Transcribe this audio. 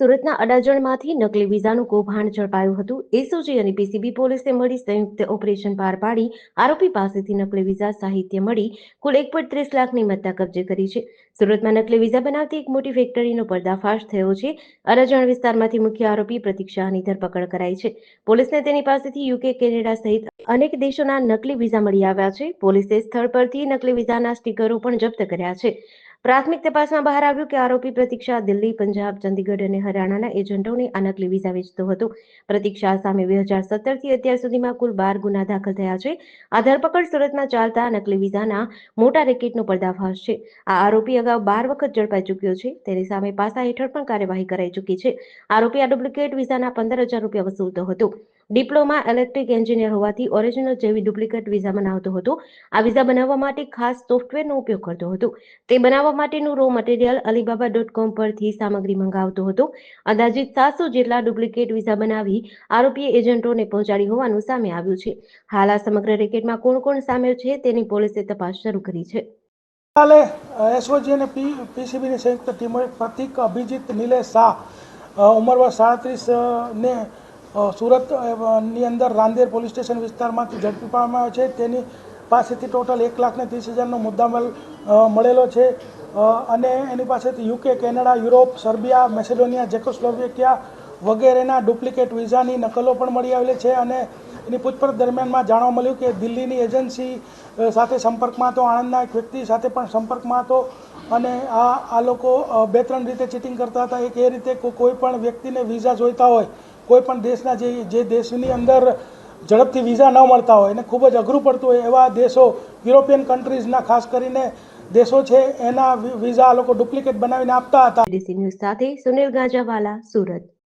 સુરતના અડાજણમાંથી નકલી વિઝાનું કૌભાંડ ઝડપાયું હતું. એસઓજી અને પીસીબી પોલીસે મળી સંયુક્ત ઓપરેશન પાર પાડી. આરોપી પાસેથી નકલી વિઝા સાહિત્ય મળી. કુલ એક પોઈન્ટ ત્રીસ લાખની મત્તા કબજે કરી છે. સુરતમાં નકલી વિઝા બનાવતી એક મોટી ફેક્ટરીનો પર્દાફાશ થયો છે. અડાજણ વિસ્તારમાંથી મુખ્ય આરોપી પ્રતિક શાહની ધરપકડ કરાઈ છે. પોલીસને તેની પાસેથી યુકે, કેનેડા સહિત અનેક દેશોના નકલી વિઝા મળી આવ્યા છે. પોલીસે સ્થળ પરથી નકલી વિઝાના સ્ટીકરો પણ જપ્ત કર્યા છે. પ્રાથમિક તપાસમાં બહાર આવ્યું કે આરોપી પ્રતીક્ષા દિલ્હી, પંજાબ, ચંદીગઢ અને હરિયાણાના એજન્ટોને આ નકલી વિઝા વેચતો હતો. પ્રતીક્ષા સામે બે હજાર સત્તરથી અત્યાર સુધીમાં કુલ બાર ગુના દાખલ થયા છે. આ ધરપકડ સુરતમાં ચાલતા નકલી વિઝાના મોટા રેકેટનો પર્દાફાશ છે. આ આરોપી અગાઉ બાર વખત ઝડપાઈ ચૂક્યો છે. તેની સામે પાસા હેઠળ પણ કાર્યવાહી કરાઈ ચૂકી છે. આરોપી આ ડુપ્લિકેટ વિઝાના પંદર હજાર રૂપિયા વસૂલતો હતો. ડિપ્લોમા ઇલેક્ટ્રિક એન્જિનિયર હોવાથી ઓરિજિનલ જેવી ડુપ્લિકેટ વિઝા બનાવતો હતો. આ વિઝા બનાવવા માટે ખાસ સોફ્ટવેરનો ઉપયોગ કરતો હતો. તે બનાવવા માટેનું raw material Alibaba dot com પરથી સામગ્રી મંગાવતો હતો. અંદાજિત સાતસો જેટલા ડુપ્લિકેટ વિઝા બનાવી આરોપી એજન્ટોને પહોંચાડી હોવાનું સામે આવ્યું છે. હાલ આ સમગ્ર રેકેટમાં કોણ કોણ સામેલ છે તેની પોલીસે તપાસ શરૂ કરી છે. કાલે એસઓજી અને પીસીબીની સંયુક્ત ટીમોએ પ્રતિક અભિજીત નિલેશ શાહ ઉંમર વર્ષ સાડત્રીસ ને અ, સુરત અ, ની અંદર રાંદેર પોલીસ સ્ટેશન વિસ્તારમાંથી ઝડપી પાડવામાં આવ્યો છે. તેની પાસેથી ટોટલ એક લાખ ને ત્રીસ હજારનો મુદ્દામાલ મળેલો છે. અને એની પાસેથી UK Canada Europe Serbia Macedonia Czechoslovakia વગેરેના ડુપ્લિકેટ વિઝાની નકલો પણ મળી આવેલી છે અને એની પૂછપરછ દરમિયાનમાં જાણવા મળ્યું કે દિલ્હીની એજન્સી સાથે સંપર્કમાં હતો. આણંદના એક વ્યક્તિ સાથે પણ સંપર્કમાં હતો અને આ આ લોકો બે ત્રણ રીતે ચીટિંગ કરતા હતા. એક એ રીતે કોઈ પણ વ્યક્તિને વિઝા જોઈતા હોય કોઈ પણ દેશના જે જે દેશની અંદર ઝડપથી વિઝા ન મળતા હોય અને ખૂબ જ અઘરું પડતું હોય એવા દેશો, યુરોપિયન કન્ટ્રીઝના ખાસ કરીને દેશો છે, એના વિઝા લોકો ડુપ્લિકેટ બનાવીને આપતા હતા. ડીસી સુનિલ ગાજાવાલા સુરત.